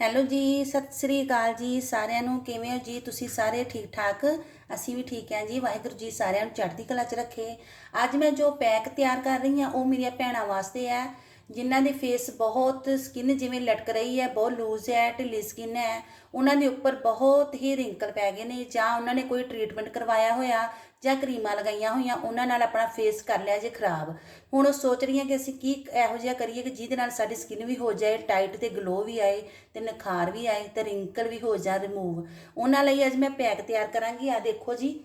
Hello ਜੀ, ਸਤਿ ਸ੍ਰੀ ਅਕਾਲ ਜੀ ਸਾਰਿਆਂ ਨੂੰ, ਕਿਵੇਂ ਹੋ ਜੀ? ਤੁਸੀਂ ਸਾਰੇ ਠੀਕ ਠਾਕ ਅਸੀਂ ਵੀ ਠੀਕ ਹਾਂ ਜੀ, ਵਾਹਿਗੁਰੂ ਜੀ ਸਾਰਿਆਂ ਨੂੰ ਚੜ੍ਹਦੀ ਕਲਾ 'ਚ ਰੱਖੇ। ਅੱਜ ਮੈਂ ਜੋ ਪੈਕ ਤਿਆਰ ਕਰ ਰਹੀ ਹਾਂ, ਉਹ ਮੇਰੀਆਂ ਭੈਣਾਂ ਵਾਸਤੇ ਹੈ। ਜਿਨ੍ਹਾਂ ਦੀ ਫੇਸ ਬਹੁਤ ਸਕਿਨ ਜਿਵੇਂ ਲਟਕ ਰਹੀ ਹੈ, ਬਹੁਤ ਲੂਜ਼ ਹੈ, ਢਿੱਲੀ ਸਕਿਨ ਹੈ, ਉਹਨਾਂ ਦੇ ਉੱਪਰ ਬਹੁਤ ਹੀ ਰਿੰਕਲ ਪੈ ਗਏ ਨੇ ਜਾਂ ਉਹਨਾਂ ਨੇ ਕੋਈ ਟ੍ਰੀਟਮੈਂਟ ਕਰਵਾਇਆ ਹੋਇਆ ਜਾਂ ਕਰੀਮਾਂ ਲਗਾਈਆਂ ਹੋਈਆਂ, ਉਹਨਾਂ ਨਾਲ ਆਪਣਾ ਫੇਸ ਕਰ ਲਿਆ ਜੇ ਖਰਾਬ। ਹੁਣ ਉਹ ਸੋਚ ਰਹੀਆਂ ਕਿ ਅਸੀਂ ਕੀ ਇਹੋ ਜਿਹਾ ਕਰੀਏ ਕਿ ਜਿਹਦੇ ਨਾਲ ਸਾਡੀ ਸਕਿਨ ਵੀ ਹੋ ਜਾਏ ਟਾਈਟ ਤੇ ਗਲੋ ਵੀ ਆਏ ਤੇ ਨਿਖਾਰ ਵੀ ਆਏ ਤੇ ਰਿੰਕਲ ਵੀ ਹੋ ਜਾ ਰਿਮੂਵ ਉਹਨਾਂ ਲਈ ਅੱਜ ਮੈਂ ਪੈਕ ਤਿਆਰ ਕਰਾਂਗੀ। ਆ ਦੇਖੋ ਜੀ,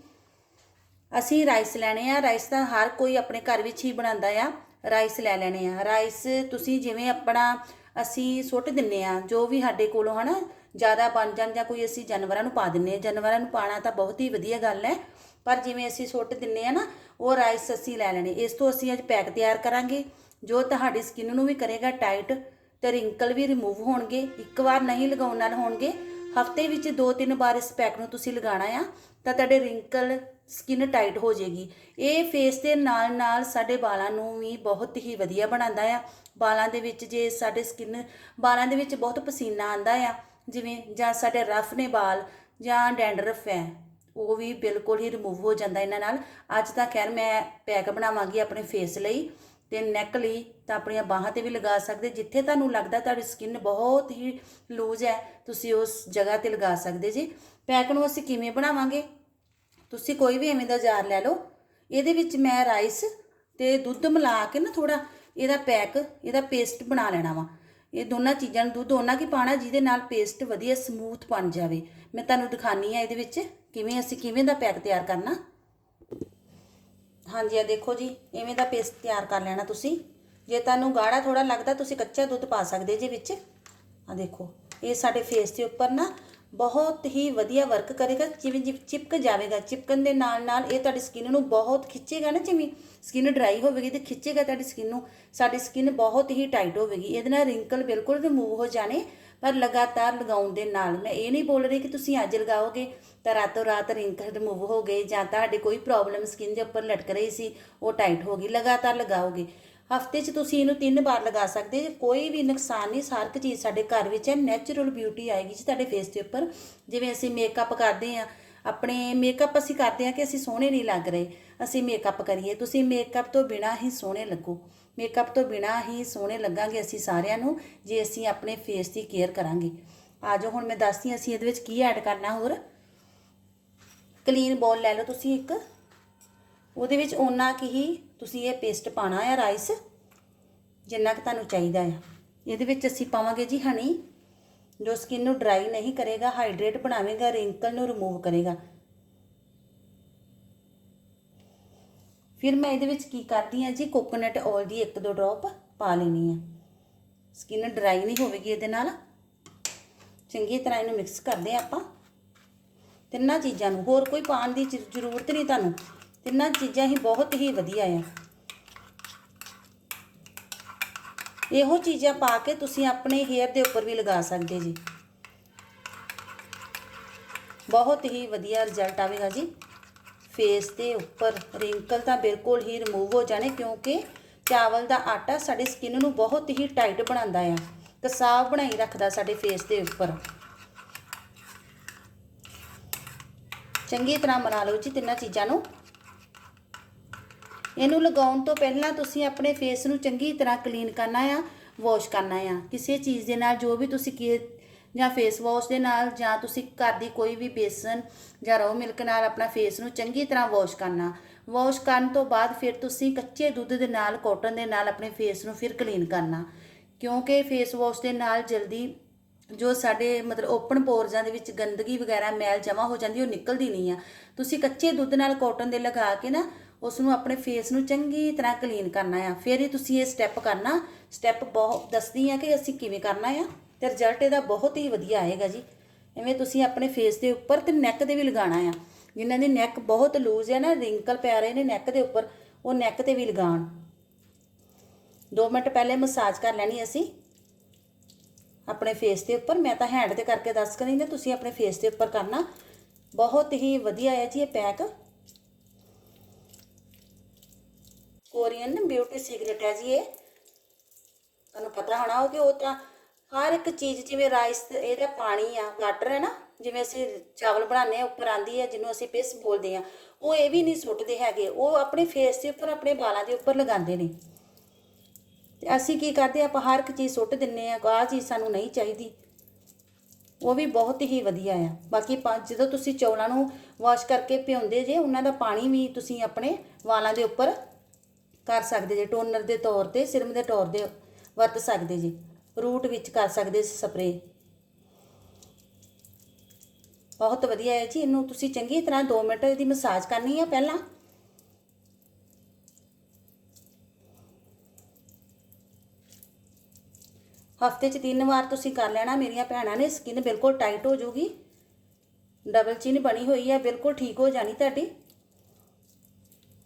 ਅਸੀਂ ਰਾਈਸ ਲੈਣੇ ਆ। ਰਾਈਸ ਤਾਂ ਹਰ ਕੋਈ ਆਪਣੇ ਘਰ ਵਿੱਚ ਹੀ ਬਣਾਉਂਦਾ ਆ। ਰਾਈਸ ਲੈ ਲੈਣੇ ਆ। ਰਾਈਸ ਤੁਸੀਂ ਜਿਵੇਂ ਆਪਣਾ ਅਸੀਂ ਸੁੱਟ ਦਿੰਨੇ ਆ, ਜੋ ਵੀ ਸਾਡੇ ਕੋਲੋਂ ਹਨਾ ਜ਼ਿਆਦਾ ਬਣ ਜਾਣ ਜਾਂ ਕੋਈ ਅਸੀਂ ਜਾਨਵਰਾਂ ਨੂੰ ਪਾ ਦਿੰਨੇ ਆ। ਜਾਨਵਰਾਂ ਨੂੰ ਪਾਣਾ ਤਾਂ ਬਹੁਤ ਹੀ ਵਧੀਆ ਗੱਲ ਹੈ, ਪਰ ਜਿਵੇਂ ਅਸੀਂ ਸੁੱਟ ਦਿੰਨੇ ਆ ਨਾ, ਉਹ ਰਾਈਸ ਅਸੀਂ ਲੈ ਲੈਣੇ। ਇਸ ਤੋਂ ਅਸੀਂ ਅੱਜ ਪੈਕ ਤਿਆਰ ਕਰਾਂਗੇ, ਜੋ ਤੁਹਾਡੀ ਸਕਿਨ ਨੂੰ ਵੀ ਕਰੇਗਾ ਟਾਈਟ ਤੇ ਰਿੰਕਲ ਵੀ ਰਿਮੂਵ ਹੋਣਗੇ, ਇੱਕ ਵਾਰ ਨਹੀਂ ਲਗਾਉਣ ਨਾਲ ਹੋਣਗੇ। ਹਫ਼ਤੇ ਵਿੱਚ ਦੋ ਤਿੰਨ ਵਾਰ ਇਸ ਪੈਕ ਨੂੰ ਤੁਸੀਂ ਲਗਾਉਣਾ ਆ, ਤਾਂ ਤੁਹਾਡੇ ਰਿੰਕਲ ਸਕਿਨ ਟਾਈਟ ਹੋ ਜਾਏਗੀ। ਇਹ ਫੇਸ ਦੇ ਨਾਲ ਨਾਲ ਸਾਡੇ ਵਾਲਾਂ ਨੂੰ ਵੀ ਬਹੁਤ ਹੀ ਵਧੀਆ ਬਣਾਉਂਦਾ ਆ। ਵਾਲਾਂ ਦੇ ਵਿੱਚ ਜੇ ਸਾਡੇ ਸਕਿਨ ਵਾਲਾਂ ਦੇ ਵਿੱਚ ਬਹੁਤ ਪਸੀਨਾ ਆਂਦਾ ਆ, ਜਿਵੇਂ ਜਾਂ ਸਾਡੇ ਰਫ ਨੇ ਵਾਲ ਜਾਂ ਡੈਂਡਰਫ ਹੈ, ਉਹ ਵੀ ਬਿਲਕੁਲ ਹੀ ਰਿਮੂਵ ਹੋ ਜਾਂਦਾ ਇਹਨਾਂ ਨਾਲ। ਅੱਜ ਤਾਂ ਖੈਰ ਮੈਂ ਪੈਕ ਬਣਾਵਾਂਗੀ ਆਪਣੇ ਫੇਸ ਲਈ। ਤੇ ਨੈਕ ਲਈ ਤਾਂ ਆਪਣੀਆਂ ਬਾਹਾਂ ਤੇ ਵੀ ਲਗਾ ਸਕਦੇ, ਜਿੱਥੇ ਤੁਹਾਨੂੰ ਲੱਗਦਾ ਤੁਹਾਡੀ ਸਕਿਨ ਬਹੁਤ ਹੀ ਲੂਜ਼ ਹੈ, ਤੁਸੀਂ ਉਸ ਜਗ੍ਹਾ ਤੇ ਲਗਾ ਸਕਦੇ ਜੀ। ਪੈਕ ਨੂੰ ਅਸੀਂ ਕਿਵੇਂ ਬਣਾਵਾਂਗੇ? ਤੁਸੀਂ ਕੋਈ ਵੀ ਐਵੇਂ ਦਾ ਜਾਰ ਲੈ ਲਓ, ਇਹਦੇ ਵਿੱਚ ਮੈਂ ਰਾਈਸ ਤੇ ਦੁੱਧ ਮਿਲਾ ਕੇ ਨਾ ਥੋੜਾ ਇਹਦਾ ਪੈਕ ਇਹਦਾ ਪੇਸਟ ਬਣਾ ਲੈਣਾ ਵਾ। ਇਹ ਦੋਨਾਂ ਚੀਜ਼ਾਂ ਨੂੰ ਦੁੱਧ ਉਹਨਾਂ ਕੀ ਪਾਣਾ ਜਿਹਦੇ ਨਾਲ ਪੇਸਟ ਵਧੀਆ ਸਮੂਥ ਬਣ ਜਾਵੇ। ਮੈਂ ਤੁਹਾਨੂੰ ਦਿਖਾਨੀ ਆ ਇਹਦੇ ਵਿੱਚ ਕਿਵੇਂ ਅਸੀਂ ਕਿਵੇਂ ਦਾ ਪੈਕ ਤਿਆਰ ਕਰਨਾ। ਹਾਂਜੀ ਆ ਦੇਖੋ ਜੀ, ਇਵੇਂ ਦਾ ਪੇਸਟ ਤਿਆਰ ਕਰ ਲੈਣਾ ਤੁਸੀਂ। ਜੇ ਤੁਹਾਨੂੰ ਗਾੜਾ ਥੋੜਾ ਲੱਗਦਾ, ਤੁਸੀਂ ਕੱਚਾ ਦੁੱਧ ਪਾ ਸਕਦੇ ਜੇ ਵਿੱਚ। ਆ ਦੇਖੋ, ਇਹ ਸਾਡੇ ਫੇਸ ਦੇ ਉੱਪਰ ਨਾ ਬਹੁਤ ਹੀ ਵਧੀਆ ਵਰਕ ਕਰੇਗਾ, ਜਿਵੇਂ ਜਿਵੇਂ ਚਿਪਕ ਜਾਵੇਗਾ, ਚਿਪਕਣ ਦੇ ਨਾਲ ਨਾਲ ਇਹ ਤੁਹਾਡੀ ਸਕਿਨ ਨੂੰ ਬਹੁਤ ਖਿੱਚੇਗਾ ਨਾ, ਜਿਵੇਂ ਸਕਿਨ ਡਰਾਈ ਹੋਵੇਗੀ ਤੇ ਖਿੱਚੇਗਾ ਤੁਹਾਡੀ ਸਕਿਨ ਨੂੰ, ਸਾਡੀ ਸਕਿਨ ਬਹੁਤ ਹੀ ਟਾਈਟ ਹੋਵੇਗੀ। ਇਹਦੇ ਨਾਲ ਰਿੰਕਲ ਬਿਲਕੁਲ ਰਿਮੂਵ ਹੋ ਜਾਣੇ, ਪਰ ਲਗਾਤਾਰ ਲਗਾਉਣ ਦੇ ਨਾਲ, ਮੈਂ ਇਹ ਨਹੀਂ ਬੋਲ ਰਹੀ ਕਿ ਤੁਸੀਂ ਅੱਜ ਲਗਾਓਗੇ ਤਾਂ ਰਾਤੋਂ ਰਾਤ ਰਿੰਕਲ ਰਿਮੂਵ ਹੋ ਗਏ ਜਾਂ ਤੁਹਾਡੇ ਕੋਈ ਪ੍ਰੋਬਲਮ ਸਕਿਨ ਦੇ ਉੱਪਰ ਲਟਕ ਰਹੀ ਸੀ, ਉਹ ਟਾਈਟ ਹੋ ਗਈ, ਲਗਾਤਾਰ ਲਗਾਓਗੇ। ਹਫ਼ਤੇ 'ਚ ਤੁਸੀਂ ਇਹਨੂੰ ਤਿੰਨ ਵਾਰ ਲਗਾ ਸਕਦੇ ਜੇ ਕੋਈ ਵੀ ਨੁਕਸਾਨ ਨਹੀਂ ਸਾਰ ਇੱਕ ਚੀਜ਼ ਸਾਡੇ ਘਰ ਵਿੱਚ ਹੈ ਨੈਚੁਰਲ ਬਿਊਟੀ ਆਏਗੀ ਜੀ ਤੁਹਾਡੇ ਫੇਸ ਦੇ ਉੱਪਰ। ਜਿਵੇਂ ਅਸੀਂ ਮੇਕਅਪ ਕਰਦੇ ਆ ਆਪਣੇ ਮੇਕਅਪ ਅਸੀਂ ਕਰਦੇ ਆ ਕਿ ਅਸੀਂ ਸੋਹਣੇ ਨਹੀਂ ਲੱਗ ਰਹੇ। ਅਸੀਂ ਮੇਕਅਪ ਕਰੀਏ। ਤੁਸੀਂ ਮੇਕਅਪ ਤੋਂ ਬਿਨਾ ਹੀ ਸੋਹਣੇ ਲੱਗੋ। ਮੇਕਅਪ ਤੋਂ ਬਿਨਾ ਹੀ ਸੋਹਣੇ ਲੱਗਾਂਗੇ ਅਸੀਂ ਸਾਰਿਆਂ ਨੂੰ, ਜੇ ਅਸੀਂ ਆਪਣੇ ਫੇਸ ਦੀ ਕੇਅਰ ਕਰਾਂਗੇ। ਆਜੋ ਹੁਣ ਮੈਂ ਦੱਸਦੀ ਅਸੀਂ ਇਹਦੇ ਵਿੱਚ ਕੀ ਐਡ ਕਰਨਾ ਹੋਰ। ਕਲੀਨ ਬੋਲ ਲੈ ਲਓ ਤੁਸੀਂ ਇੱਕ। ਉਹਦੇ ਵਿੱਚ ਓਨਾ ਕਿ ਹੀ ਤੁਸੀਂ ਇਹ ਪੇਸਟ ਪਾਣਾ ਆ ਰਾਈਸ ਜਿੰਨਾ ਕਿ ਤੁਹਾਨੂੰ ਚਾਹੀਦਾ ਆ। ਇਹਦੇ ਵਿੱਚ ਅਸੀਂ ਪਾਵਾਂਗੇ ਜੀ ਹਨੀ ਜੋ ਸਕਿਨ ਨੂੰ ਡਰਾਈ ਨਹੀਂ ਕਰੇਗਾ ਹਾਈਡਰੇਟ ਬਣਾਵੇਗਾ ਰਿੰਕਲ ਨੂੰ ਰਿਮੂਵ ਕਰੇਗਾ। ਫਿਰ ਮੈਂ ਇਹਦੇ ਵਿੱਚ ਕੀ ਕਰਦੀ ਹਾਂ ਜੀ ਕੋਕੋਨਟ ਆਇਲ ਦੀ ਇੱਕ ਦੋ ਡ੍ਰੌਪ ਪਾ ਲੈਣੀ ਆ। ਸਕਿਨ ਡਰਾਈ ਨਹੀਂ ਹੋਵੇਗੀ ਇਹਦੇ ਨਾਲ। ਚੰਗੀ ਤਰ੍ਹਾਂ ਇਹਨੂੰ ਮਿਕਸ ਕਰਦੇ ਹਾਂ ਆਪਾਂ। ਤਿੰਨਾਂ ਚੀਜ਼ਾਂ ਨੂੰ, ਹੋਰ ਕੋਈ ਪਾਣ ਦੀ ਜ਼ਰ- ਜ਼ਰੂਰਤ ਨਹੀਂ ਤੁਹਾਨੂੰ। ਤਿੰਨਾਂ ਚੀਜ਼ਾਂ ਹੀ ਬਹੁਤ ਹੀ ਵਧੀਆ ਆ। ਇਹੋ ਚੀਜ਼ਾਂ ਪਾ ਕੇ ਤੁਸੀਂ ਆਪਣੇ ਹੇਅਰ ਦੇ ਉੱਪਰ ਵੀ ਲਗਾ ਸਕਦੇ ਜੀ। ਬਹੁਤ ਹੀ ਵਧੀਆ ਰਿਜ਼ਲਟ ਆਵੇਗਾ ਜੀ। ਫੇਸ ਦੇ ਉੱਪਰ ਰਿੰਕਲ ਤਾਂ ਬਿਲਕੁਲ ਹੀ ਰਿਮੂਵ ਹੋ ਜਾਣੇ ਕਿਉਂਕਿ ਚਾਵਲ ਦਾ ਆਟਾ ਸਾਡੀ ਸਕਿਨ ਨੂੰ ਬਹੁਤ ਹੀ ਟਾਈਟ ਬਣਾਉਂਦਾ ਆ। ਤੇ ਬਣਾਈ ਰੱਖਦਾ ਸਾਡੇ ਫੇਸ ਦੇ ਉੱਪਰ। ਚੰਗੀ ਤਰ੍ਹਾਂ ਬਣਾ ਲਓ ਜੀ ਤਿੰਨਾਂ ਚੀਜ਼ਾਂ ਨੂੰ। ਇਹਨੂੰ ਲਗਾਉਣ ਤੋਂ ਪਹਿਲਾਂ ਤੁਸੀਂ ਆਪਣੇ ਫੇਸ ਨੂੰ ਚੰਗੀ ਤਰ੍ਹਾਂ ਕਲੀਨ ਕਰਨਾ ਆ ਵਾਸ਼ ਕਰਨਾ ਆ। ਕਿਸੇ ਚੀਜ਼ ਦੇ ਨਾਲ ਜੋ ਵੀ ਤੁਸੀਂ ਕੀ ਜਾਂ ਫੇਸ ਵਾਸ਼ ਦੇ ਨਾਲ, ਜਾਂ ਤੁਸੀਂ ਘਰ ਦੀ ਕੋਈ ਵੀ ਬੇਸਨ ਜਾਂ ਰੋ ਮਿਲਕ ਨਾਲ ਆਪਣਾ ਫੇਸ ਨੂੰ ਚੰਗੀ ਤਰ੍ਹਾਂ ਵਾਸ਼ ਕਰਨਾ। ਵਾਸ਼ ਕਰਨ ਤੋਂ ਬਾਅਦ ਫਿਰ ਤੁਸੀਂ ਕੱਚੇ ਦੁੱਧ ਦੇ ਨਾਲ ਕਾਟਨ ਦੇ ਨਾਲ ਆਪਣੇ ਫੇਸ ਨੂੰ ਫਿਰ ਕਲੀਨ ਕਰਨਾ। ਕਿਉਂਕਿ ਫੇਸ ਵਾਸ਼ ਦੇ ਨਾਲ ਜਲਦੀ ਜੋ ਸਾਡੇ ਮਤਲਬ ਓਪਨ ਪੋਰਜ਼ਾਂ ਦੇ ਵਿੱਚ ਗੰਦਗੀ ਵਗੈਰਾ, ਮੈਲ ਜਮਾ ਹੋ ਜਾਂਦੀ, ਉਹ ਨਿਕਲਦੀ ਨਹੀਂ ਆ। ਤੁਸੀਂ ਕੱਚੇ ਦੁੱਧ ਨਾਲ ਕਾਟਨ ਦੇ ਲਗਾ ਕੇ ਨਾ ਉਸ ਨੂੰ ਆਪਣੇ ਫੇਸ ਨੂੰ ਚੰਗੀ ਤਰ੍ਹਾਂ ਕਲੀਨ ਕਰਨਾ ਆ। ਫਿਰ ਹੀ ਤੁਸੀਂ ਇਹ ਸਟੈਪ ਕਰਨਾ। ਸਟੈਪ ਬਹੁਤ ਦੱਸਦੀ ਆ ਕਿ ਅਸੀਂ ਕਿਵੇਂ ਕਰਨਾ ਆ। ਤੇ ਰਿਜ਼ਲਟ ਇਹਦਾ ਬਹੁਤ ਹੀ ਵਧੀਆ ਆਏਗਾ ਜੀ। ਐਵੇਂ ਤੁਸੀਂ ਆਪਣੇ ਫੇਸ ਦੇ ਉੱਪਰ ਤੇ ਨੈਕ ਤੇ ਵੀ ਲਗਾਉਣਾ ਆ। ਜਿਨ੍ਹਾਂ ਦੀ ਨੈਕ ਬਹੁਤ ਲੂਜ਼ ਹੈ ਨਾ ਰਿੰਕਲ ਪੈ ਰਹੇ ਨੇ ਨੈਕ ਦੇ ਉੱਪਰ, ਉਹ ਨੈਕ ਤੇ ਵੀ ਲਗਾਉਣ। 2 ਮਿੰਟ ਪਹਿਲੇ ਮਸਾਜ ਕਰ ਲੈਣੀ ਅਸੀਂ। ਆਪਣੇ ਫੇਸ ਦੇ ਉੱਪਰ, ਮੈਂ ਤਾਂ ਹੈਂਡ ਤੇ ਕਰਕੇ ਦੱਸ ਕਰੀ ਨਾ ਤੁਸੀਂ ਆਪਣੇ ਫੇਸ ਦੇ ਉੱਪਰ ਕਰਨਾ। ਬਹੁਤ ਹੀ ਵਧੀਆ ਹੈ ਜੀ ਇਹ ਪੈਕ ਕੋਰੀਅਨ ਬਿਊਟੀ ਸੀਕ੍ਰੇਟ ਹੈ ਜੀ ਇਹ। ਤੁਹਾਨੂੰ ਪਤਾ ਹੋਣਾ ਹੋ ਕਿ ਉਹ ਤਾਂ ਹਰ ਇੱਕ ਚੀਜ਼, ਜਿਵੇਂ ਰਾਈਸ ਇਹਦਾ ਪਾਣੀ ਆ, ਵਾਟਰ ਹੈ ਨਾ, ਜਿਵੇਂ ਅਸੀਂ ਚਾਵਲ ਬਣਾਉਂਦੇ ਆ ਉੱਪਰ ਆਂਦੀ ਹੈ, ਜਿਹਨੂੰ ਅਸੀਂ ਪਿਸ ਬੋਲਦੇ ਆ ਉਹ ਇਹ ਵੀ ਨਹੀਂ ਸੁੱਟਦੇ ਹੈਗੇ। ਉਹ ਆਪਣੇ ਫੇਸ ਦੇ ਉੱਪਰ, ਆਪਣੇ ਵਾਲਾਂ ਦੇ ਉੱਪਰ ਲਗਾਉਂਦੇ ਨੇ। ਤੇ ਅਸੀਂ ਕੀ ਕਰਦੇ ਆਪਾਂ ਹਰ ਇੱਕ ਚੀਜ਼ ਸੁੱਟ ਦਿੰਨੇ ਆ ਆਹ ਚੀਜ਼ ਸਾਨੂੰ ਨਹੀਂ ਚਾਹੀਦੀ। ਉਹ ਵੀ ਬਹੁਤ ਹੀ ਵਧੀਆ ਆ। ਬਾਕੀ ਪਾ- ਜਦੋਂ ਤੁਸੀਂ ਚੌਲਾਂ ਨੂੰ ਵਾਸ਼ ਕਰਕੇ ਭਿਉਂਦੇ ਜੇ, ਉਹਨਾਂ ਦਾ ਪਾਣੀ ਵੀ ਤੁਸੀਂ ਆਪਣੇ ਵਾਲਾਂ ਦੇ ਉੱਪਰ ਕਰ ਸਕਦੇ ਜੇ ਟੋਨਰ ਦੇ ਤੌਰ ਤੇ, ਸਿਰਮ ਦੇ ਤੌਰ ਤੇ ਵਰਤ ਸਕਦੇ ਜੀ। ਰੂਟ ਵਿੱਚ ਕਰ ਸਕਦੇ ਸਪਰੇ ਬਹੁਤ ਵਧੀਆ ਹੈ ਜੀ, ਇਹਨੂੰ ਤੁਸੀਂ ਚੰਗੀ ਤਰ੍ਹਾਂ 2 ਮਿੰਟ ਦੀ ਮਸਾਜ ਕਰਨੀ ਆ ਪਹਿਲਾਂ। ਹਫ਼ਤੇ 'ਚ ਤਿੰਨ ਵਾਰ ਤੁਸੀਂ ਕਰ ਲੈਣਾ, ਮੇਰੀਆਂ ਭੈਣਾਂ ਨੇ ਸਕਿਨ ਬਿਲਕੁਲ ਟਾਈਟ ਹੋ ਜਾਊਗੀ ਡਬਲ ਚਿਨ ਬਣੀ ਹੋਈ ਹੈ ਬਿਲਕੁਲ ਠੀਕ ਹੋ ਜਾਣੀ ਤੁਹਾਡੀ।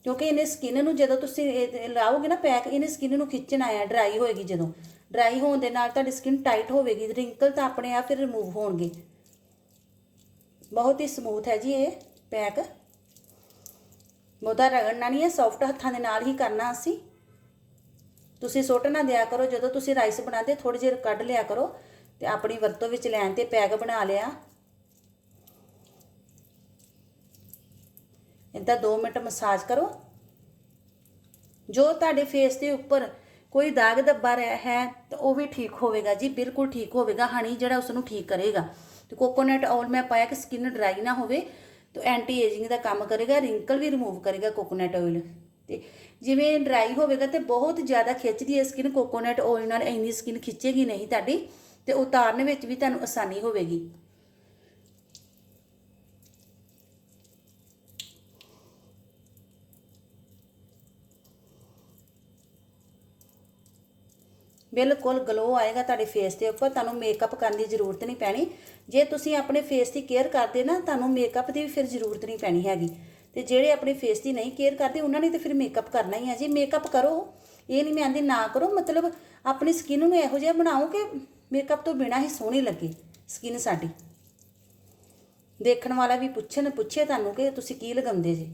ਕਿਉਂਕਿ ਇਹਨੇ ਸਕਿਨ ਨੂੰ ਜਦੋਂ ਤੁਸੀਂ ਇਹ ਲਾਓਗੇ ਨਾ ਪੈਕ ਇਹਨੇ ਸਕਿਨ ਨੂੰ ਖਿੱਚਣਾ ਆ ਡਰਾਈ ਹੋਏਗੀ ਜਦੋਂ। ਡਰਾਈ ਹੋਣ ਦੇ ਨਾਲ ਤੁਹਾਡੀ ਸਕਿਨ ਟਾਈਟ ਹੋਵੇਗੀ ਰਿੰਕਲ ਤਾਂ ਆਪਣੇ ਆਪ ਫਿਰ ਰਿਮੂਵ ਹੋਣਗੇ। ਬਹੁਤ ਹੀ ਸਮੂਥ ਹੈ ਜੀ ਇਹ ਪੈਕ ਬਹੁਤਾ ਰਗੜਨਾ ਨਹੀਂ ਹੈ ਸੌਫਟ ਹੱਥਾਂ ਦੇ ਨਾਲ ਹੀ ਕਰਨਾ ਅਸੀਂ। ਤੁਸੀਂ ਸੁੱਟ ਨਾ ਦਿਆ ਕਰੋ, ਜਦੋਂ ਤੁਸੀਂ ਰਾਈਸ ਬਣਾਉਂਦੇ ਥੋੜੀ ਜਿਹੀ ਕੱਢ ਲਿਆ ਕਰੋ ਤੇ ਆਪਣੀ ਵਰਤੋਂ ਵਿੱਚ ਲੈਣ ਤੇ ਪੈਕ ਬਣਾ ਲਿਆ। ਇਦਾਂ 2 ਮਿੰਟ ਮਸਾਜ ਕਰੋ। ਜੋ ਤੁਹਾਡੇ ਫੇਸ ਦੇ ਉੱਪਰ ਕੋਈ ਦਾਗ ਧੱਬਾ ਰਿਹਾ ਹੈ, ਤਾਂ ਉਹ ਵੀ ਠੀਕ ਹੋਵੇਗਾ ਜੀ, ਬਿਲਕੁਲ ਠੀਕ ਹੋਵੇਗਾ ਹਣੀ ਜਿਹੜਾ ਉਸ ਨੂੰ ਠੀਕ ਕਰੇਗਾ। ਤੇ ਕੋਕੋਨਟ ਆਇਲ ਮੈਂ ਪਾਇਆ ਕਿ ਸਕਿਨ ਡਰਾਈ ਨਾ ਹੋਵੇ, ਤਾਂ ਐਂਟੀ ਏਜਿੰਗ ਦਾ ਕੰਮ ਕਰੇਗਾ ਰਿੰਕਲ ਵੀ ਰਿਮੂਵ ਕਰੇਗਾ ਕੋਕੋਨਟ ਆਇਲ ਤੇ ਜਿਵੇਂ ਡਰਾਈ ਹੋਵੇਗਾ ਤੇ ਬਹੁਤ ਜ਼ਿਆਦਾ ਖਿੱਚਦੀ ਹੈ ਸਕਿਨ ਕੋਕੋਨਟ ਆਇਲ ਨਾਲ ਇੰਨੀ ਸਕਿਨ ਖਿੱਚੇਗੀ ਨਹੀਂ ਤੁਹਾਡੀ, ਤੇ ਉਤਾਰਨ ਵਿੱਚ ਵੀ ਤੁਹਾਨੂੰ ਆਸਾਨੀ ਹੋਵੇਗੀ। ਬਿਲਕੁਲ ਗਲੋ ਆਏਗਾ ਤੁਹਾਡੇ ਫੇਸ ਦੇ ਉੱਪਰ, ਤੁਹਾਨੂੰ ਮੇਕਅਪ ਕਰਨ ਦੀ ਜ਼ਰੂਰਤ ਨਹੀਂ ਪੈਣੀ। ਜੇ ਤੁਸੀਂ ਆਪਣੇ ਫੇਸ ਦੀ ਕੇਅਰ ਕਰਦੇ ਨਾ, ਤੁਹਾਨੂੰ ਮੇਕਅਪ ਦੀ ਵੀ ਫਿਰ ਜ਼ਰੂਰਤ ਨਹੀਂ ਪੈਣੀ ਹੈਗੀ। ਤੇ ਜਿਹੜੇ ਆਪਣੇ ਫੇਸ ਦੀ ਨਹੀਂ ਕੇਅਰ ਕਰਦੇ, ਉਹਨਾਂ ਨੇ ਤਾਂ ਫਿਰ ਮੇਕਅਪ ਕਰਨਾ ਹੀ ਹੈ ਜੀ। ਮੇਕਅਪ ਕਰੋ। ਇਹ ਨਹੀਂ ਮੈਂ ਆਂਦੀ ਨਾ ਕਰੋ। ਮਤਲਬ ਆਪਣੀ ਸਕਿਨ ਨੂੰ ਇਹੋ ਜਿਹਾ ਬਣਾਓ ਕਿ ਮੇਕਅਪ ਤੋਂ ਬਿਨਾ ਹੀ ਸੋਹਣੀ ਲੱਗੇ ਸਕਿਨ ਸਾਡੀ। ਦੇਖਣ ਵਾਲਾ ਵੀ ਪੁੱਛਣ, ਪੁੱਛੇ ਤੁਹਾਨੂੰ ਕਿ ਤੁਸੀਂ ਕੀ ਲਗਾਉਂਦੇ ਜੀ?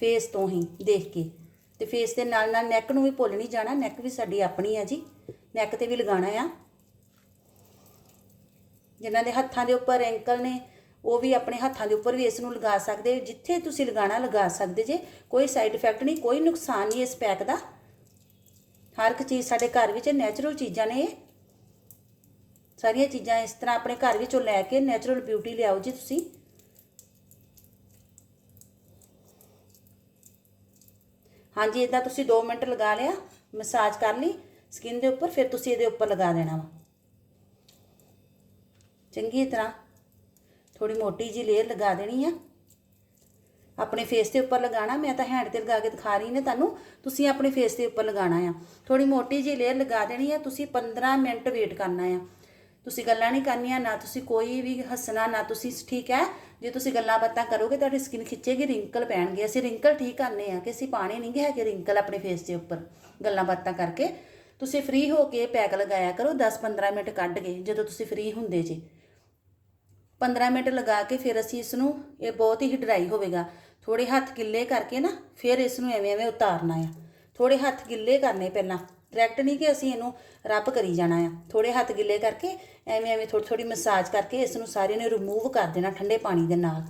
ਫੇਸ ਤੋਂ ਹੀ ਦੇਖ ਕੇ। ਤੇ ਫੇਸ ਦੇ ਨਾਲ ਨਾਲ ਨੈਕ ਨੂੰ ਵੀ ਭੁੱਲ ਨਹੀਂ ਜਾਣਾ ਨੈਕ ਵੀ ਸਾਡੀ ਆਪਣੀ ਆ ਜੀ। ਨੈਕ ਤੇ ਵੀ ਲਗਾਉਣਾ ਆ। ਜਿਨ੍ਹਾਂ ਦੇ ਹੱਥਾਂ ਦੇ ਉੱਪਰ ਐਂਕਲ ਨੇ, ਉਹ ਵੀ ਆਪਣੇ ਹੱਥਾਂ ਦੇ ਉੱਪਰ ਵੀ ਇਸ ਨੂੰ ਲਗਾ ਸਕਦੇ। ਜਿੱਥੇ ਤੁਸੀਂ ਲਗਾਉਣਾ, ਲਗਾ ਸਕਦੇ ਜੇ। ਕੋਈ ਸਾਈਡ ਇਫੈਕਟ ਨਹੀਂ, ਕੋਈ ਨੁਕਸਾਨ ਨਹੀਂ ਇਸ ਪੈਕ ਦਾ। ਹਰ ਇੱਕ ਚੀਜ਼ ਸਾਡੇ ਘਰ ਵਿੱਚ ਨੈਚੁਰਲ ਚੀਜ਼ਾਂ ਨੇ ਇਹ। ਸਾਰੀਆਂ ਚੀਜ਼ਾਂ ਇਸ ਤਰ੍ਹਾਂ ਆਪਣੇ ਘਰ ਵਿੱਚੋਂ ਲੈ ਕੇ ਨੈਚੁਰਲ ਬਿਊਟੀ ਲਿਆਓ ਜੀ ਤੁਸੀਂ। ਹਾਂਜੀ ਇਦਾਂ ਤੁਸੀਂ 2 ਮਿੰਟ ਲਗਾ ਲਿਆ, ਮਸਾਜ ਕਰ ਲਈ, ਸਕਿਨ ਦੇ ਉੱਪਰ, ਫਿਰ ਤੁਸੀਂ ਇਹਦੇ ਉੱਪਰ ਲਗਾ ਦੇਣਾ ਵਾ। ਚੰਗੀ ਤਰ੍ਹਾਂ ਥੋੜੀ ਮੋਟੀ ਜੀ ਲੇਅਰ ਲਗਾ ਦੇਣੀ ਆ। ਆਪਣੇ ਫੇਸ ਦੇ ਉੱਪਰ ਲਗਾਣਾ ਮੈਂ ਤਾਂ ਹੈਂਡ ਤੇ ਲਗਾ ਕੇ ਦਿਖਾ ਰਹੀ ਨੇ ਤੁਹਾਨੂੰ, ਤੁਸੀਂ ਆਪਣੇ ਫੇਸ ਦੇ ਉੱਪਰ ਲਗਾਣਾ ਆ। ਥੋੜੀ ਮੋਟੀ ਜੀ ਲੇਅਰ ਲਗਾ ਦੇਣੀ ਆ, ਤੁਸੀਂ 15 ਮਿੰਟ ਵੇਟ ਕਰਨਾ ਆ। ਤੁਸੀਂ ਗੱਲਾਂ ਨਹੀਂ ਕਰਨੀਆਂ, ਨਾ ਤੁਸੀਂ ਕੋਈ ਵੀ ਹੱਸਣਾ, ਨਾ ਤੁਸੀਂ ਠੀਕ ਹੈ ਜੇ ਤੁਸੀਂ ਗੱਲਾਂ ਬਾਤਾਂ ਕਰੋਗੇ ਤੁਹਾਡੀ ਸਕਿਨ ਖਿੱਚੇਗੀ ਰਿੰਕਲ ਪੈਣਗੇ। ਅਸੀਂ ਰਿੰਕਲ ਠੀਕ ਕਰਨੇ ਆ ਕਿ ਅਸੀਂ ਪਾਣੇ ਨਹੀਂ ਹੈ ਕਿ ਰਿੰਕਲ ਆਪਣੇ ਫੇਸ ਦੇ ਉੱਪਰ, ਗੱਲਾਂ ਬਾਤਾਂ ਕਰਕੇ। ਤੁਸੀਂ ਫ੍ਰੀ ਹੋ ਕੇ ਪੈਕ ਲਗਾਇਆ ਕਰੋ 10-15 ਮਿੰਟ ਕੱਢ ਕੇ, ਜਦੋਂ ਤੁਸੀਂ ਫ੍ਰੀ ਹੁੰਦੇ ਜੇ। 15 ਮਿੰਟ ਲਗਾ ਕੇ ਫਿਰ ਅਸੀਂ ਇਸ ਨੂੰ ਇਹ ਬਹੁਤ ਹੀ ਡਰਾਈ ਹੋਵੇਗਾ। ਥੋੜੇ ਹੱਥ ਗਿੱਲੇ ਕਰਕੇ ਨਾ, ਫਿਰ ਇਸ ਨੂੰ ਐਵੇਂ ਐਵੇਂ ਉਤਾਰਨਾ ਆ। ਥੋੜੇ ਹੱਥ ਗਿੱਲੇ ਕਰਨੇ ਪਹਿਲਾਂ। ਡਾਇਰੈਕਟ ਨਹੀਂ ਕਿ ਅਸੀਂ ਇਹਨੂੰ ਰੱਬ ਕਰੀ ਜਾਣਾ ਆ। ਥੋੜੇ ਹੱਥ ਗਿੱਲੇ ਕਰਕੇ, ਐਵੇਂ ਐਵੇਂ ਥੋੜੀ ਥੋੜੀ ਮਸਾਜ ਕਰਕੇ ਇਸ ਨੂੰ ਸਾਰੇ ਨੇ ਰਿਮੂਵ ਕਰ ਦੇਣਾ ਠੰਡੇ ਪਾਣੀ ਦੇ ਨਾਲ।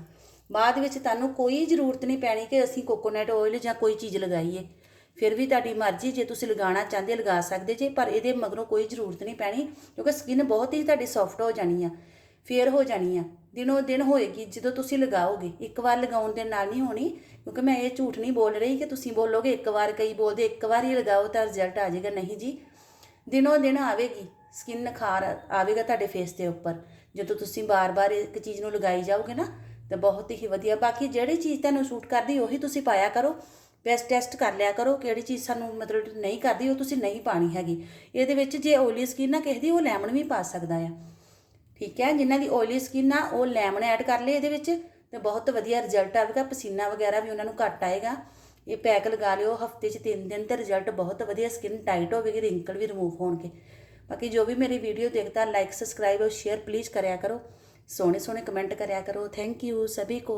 ਬਾਅਦ ਵਿੱਚ ਤੁਹਾਨੂੰ ਕੋਈ ਜ਼ਰੂਰਤ ਨਹੀਂ ਪੈਣੀ ਕਿ ਅਸੀਂ ਕੋਕੋਨਟ ਆਇਲ ਜਾਂ ਕੋਈ ਚੀਜ਼ ਲਗਾਈਏ। ਫਿਰ ਵੀ ਤੁਹਾਡੀ ਮਰਜ਼ੀ, ਜੇ ਤੁਸੀਂ ਲਗਾਉਣਾ ਚਾਹੁੰਦੇ ਲਗਾ ਸਕਦੇ ਜੇ, ਪਰ ਇਹਦੇ ਮਗਰੋਂ ਕੋਈ ਜ਼ਰੂਰਤ ਨਹੀਂ ਪੈਣੀ, ਕਿਉਂਕਿ ਸਕਿਨ ਬਹੁਤ ਹੀ ਤੁਹਾਡੀ ਸੌਫਟ ਹੋ ਜਾਣੀ ਆ ਫੇਅਰ ਹੋ ਜਾਣੀ ਆ। ਦਿਨੋ ਦਿਨ ਹੋਏਗੀ, ਜਦੋਂ ਤੁਸੀਂ ਲਗਾਓਗੇ, ਇੱਕ ਵਾਰ ਲਗਾਉਣ ਦੇ ਨਾਲ ਨਹੀਂ ਹੋਣੀ, ਕਿਉਂਕਿ ਮੈਂ ਇਹ ਝੂਠ ਨਹੀਂ ਬੋਲ ਰਹੀ ਕਿ ਤੁਸੀਂ ਬੋਲੋਗੇ ਇੱਕ ਵਾਰ ਕਈ ਬੋਲਦੇ, ਇੱਕ ਵਾਰ ਹੀ ਲਗਾਓ ਤਾਂ ਰਿਜ਼ਲਟ ਆ ਜਾਏਗਾ। ਨਹੀਂ ਜੀ, ਦਿਨੋ ਦਿਨ ਆਵੇਗੀ ਸਕਿਨ ਨਿਖਾਰ ਆਵੇਗਾ ਤੁਹਾਡੇ ਫੇਸ ਦੇ ਉੱਪਰ। ਜਦੋਂ ਤੁਸੀਂ ਬਾਰ-ਬਾਰ ਇੱਕ ਚੀਜ਼ ਨੂੰ ਲਗਾਈ ਜਾਓਗੇ ਨਾ, ਤਾਂ ਬਹੁਤ ਹੀ ਵਧੀਆ। ਬਾਕੀ ਜਿਹੜੀ ਚੀਜ਼ ਤੁਹਾਨੂੰ ਸੂਟ ਕਰਦੀ, ਉਹੀ ਤੁਸੀਂ ਪਾਇਆ ਕਰੋ ਬੈਸਟ ਟੈਸਟ ਕਰ ਲਿਆ ਕਰੋ, ਕਿਹੜੀ ਚੀਜ਼ ਸਾਨੂੰ ਮਤਲਬ ਨਹੀਂ ਕਰਦੀ, ਉਹ ਤੁਸੀਂ ਨਹੀਂ ਪਾਣੀ ਹੈਗੀ। ਇਹਦੇ ਵਿੱਚ ਜੇ ਓਲੀ ਸਕਿਨ ਨਾ ਕਿਸੇ ਦੀ, ਉਹ ਲੈਮਨ ਵੀ ਪਾ ਸਕਦਾ ਆ। ਠੀਕ ਹੈ, ਜਿਨ੍ਹਾਂ ਦੀ ਓਇਲੀ ਸਕਿਨ ਆ, ਉਹ ਲੈਮਨ ਐਡ ਕਰ ਲਏ ਇਹਦੇ ਵਿੱਚ ਤੇ ਬਹੁਤ ਵਧੀਆ ਰਿਜ਼ਲਟ ਆਵੇਗਾ, ਪਸੀਨਾ ਵਗੈਰਾ ਵੀ ਉਹਨਾਂ ਨੂੰ ਘੱਟ ਆਏਗਾ। ਇਹ ਪੈਕ ਲਗਾ ਲਿਓ, ਹਫ਼ਤੇ 'ਚ 3 ਦਿਨ ਤੇ ਰਿਜ਼ਲਟ ਬਹੁਤ ਵਧੀਆ ਸਕਿਨ ਟਾਈਟ ਹੋਵੇਗੀ ਰਿੰਕਲ ਵੀ ਰਿਮੂਵ ਹੋਣਗੇ। ਬਾਕੀ ਜੋ ਵੀ ਮੇਰੀ ਵੀਡੀਓ ਦੇਖਦਾ ਲਾਈਕ ਸਬਸਕ੍ਰਾਈਬ ਔਰ ਸ਼ੇਅਰ ਪਲੀਜ਼ ਕਰਿਆ ਕਰੋ। ਸੋਹਣੇ ਸੋਹਣੇ ਕਮੈਂਟ ਕਰਿਆ ਕਰੋ। ਥੈਂਕ ਯੂ ਸਭੀ ਕੋ।